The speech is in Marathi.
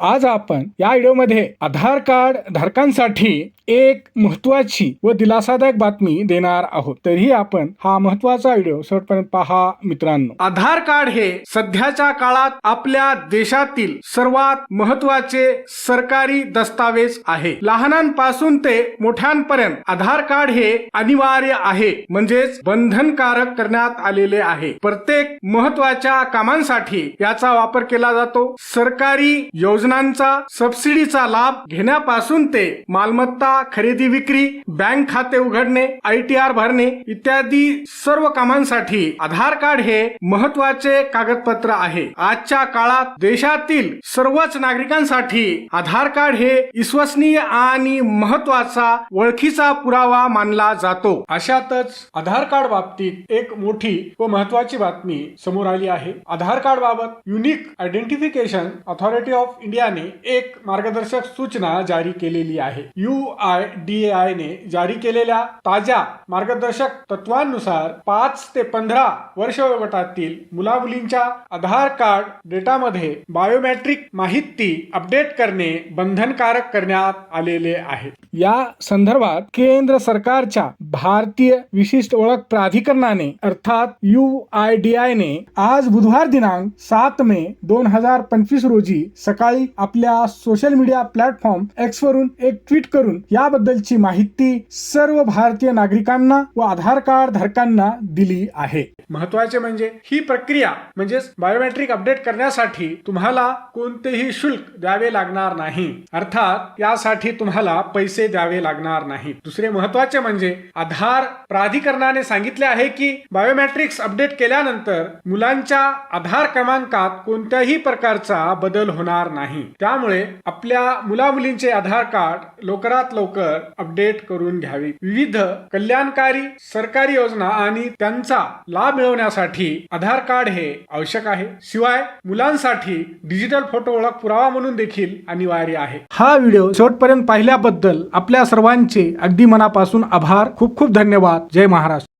आज आपण या व्हिडिओमध्ये आधार कार्ड धारकांसाठी एक महत्वाची व दिलासादायक बातमी देणार आहोत. तरीही आपण हा महत्त्वाचा व्हिडिओ शेवटपर्यंत पहा मित्रांनो. आधार कार्ड हे सध्याच्या काळात आपल्या देशातील सर्वात महत्त्वाचे सरकारी दस्तावेज आहे. लहानांपासून ते मोठ्यांपर्यंत आधार कार्ड हे अनिवार्य आहे. म्हणजेच बंधनकारक करण्यात आलेले आहे. प्रत्येक महत्त्वाच्या कामांसाठी याचा वापर केला जातो. सरकारी योजना योजनांचा सबसिडीचा लाभ घेण्यापासून ते मालमत्ता खरेदी विक्री बँक खाते उघडणे आय टी आर भरणे इत्यादी सर्व कामांसाठी आधार कार्ड हे महत्त्वाचे कागदपत्र आहे. आजच्या काळात देशातील सर्वच नागरिकांसाठी आधार कार्ड हे विश्वसनीय आणि महत्त्वाचा ओळखीचा पुरावा मानला जातो. अशातच आधार कार्ड बाबतीत एक मोठी व महत्वाची बातमी समोर आली आहे. आधार कार्ड बाबत unique identification authority of India इंडियाने एक मार्गदर्शक सूचना जारी केलेली आहे. यू आय डी आय ने जारी केलेल्या ताज्या मार्गदर्शक तत्वांनुसार पाच ते पंधरा वर्ष वयोगटातील मुला मुलींच्या आधार कार्ड डेटामध्ये बायोमॅट्रिक माहिती अपडेट करणे बंधनकारक करण्यात आलेले आहे. या संदर्भात केंद्र सरकारच्या भारतीय विशिष्ट ओळख प्राधिकरणाने अर्थात यू आय डी आय ने आज बुधवार दिनांक सात मे दोन हजार पंचवीस रोजी सकाळी आपल्या सोशल मीडिया प्लॅटफॉर्म एक्स वरून एक ट्विट करून याबद्दलची माहिती सर्व भारतीय नागरिकांना व आधार कार्ड धारकांना दिली आहे. महत्त्वाचे म्हणजे ही प्रक्रिया म्हणजेच बायोमेट्रिक अपडेट करण्यासाठी तुम्हाला कोणतेही शुल्क द्यावे लागणार नाही. अर्थात यासाठी तुम्हाला पैसे द्यावे लागणार नाही दुसरे महत्त्वाचे म्हणजे आधार प्राधिकरणाने सांगितले आहे की बायोमेट्रिक्स अपडेट केल्यानंतर मुलांच्या आधार क्रमांकात कोणत्याही प्रकारचा बदल होणार नाही. नाही त्यामुळे आपल्या मुला मुलींचे आधार कार्ड लवकरात लवकर अपडेट करून घ्यावी. विविध कल्याणकारी सरकारी योजना आणि त्यांचा लाभ मिळवण्यासाठी आधार कार्ड हे आवश्यक आहे. शिवाय मुलांसाठी डिजिटल फोटो ओळख पुरावा म्हणून देखील अनिवार्य आहे. हा व्हिडिओ शेवटपर्यंत पाहिल्याबद्दल आपल्या सर्वांचे अगदी मनापासून आभार. खूप खूप धन्यवाद. जय महाराष्ट्र.